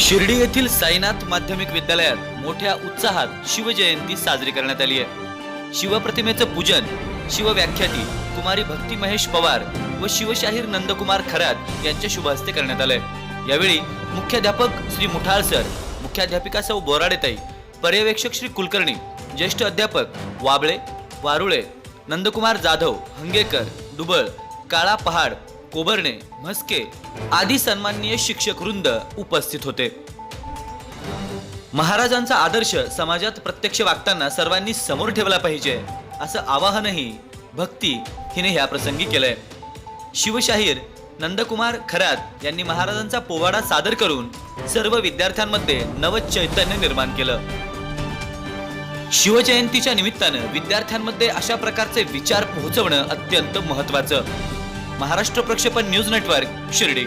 शिर्डी येथील साईनाथ माध्यमिक विद्यालयात मोठ्या उत्साहात शिवजयंती साजरी करण्यात आली आहे. शिवप्रतिमेचं पूजन शिवव्याख्याती कुमारी भक्ती महेश पवार व शिवशाहीर नंदकुमार खरात यांच्या शुभ हस्ते करण्यात आलंय. यावेळी मुख्याध्यापक श्री मुठाळ सर मुख्याध्यापिका सौ बोराडेताई पर्यवेक्षक श्री कुलकर्णी ज्येष्ठ अध्यापक वाबळे वारुळे नंदकुमार जाधव हंगेकर दुबळ काळा पहाड कोबर्णे म्हस्के आदी सन्माननीय शिक्षक वृंद उपस्थित होते. महाराजांचा आदर्श समाजात प्रत्यक्ष वागताना सर्वांनी समोर ठेवला पाहिजे असं आवाहनही भक्ती हिने ह्या प्रसंगी केलंय. शिवशाहीर नंदकुमार खरात यांनी महाराजांचा पोवाडा सादर करून सर्व विद्यार्थ्यांमध्ये नव चैतन्य निर्माण केलं. शिवजयंतीच्या निमित्तानं विद्यार्थ्यांमध्ये अशा प्रकारचे विचार पोहोचवणं अत्यंत महत्वाचं महाराष्ट्र प्रक्षेपण न्यूज नेटवर्क शिर्डी.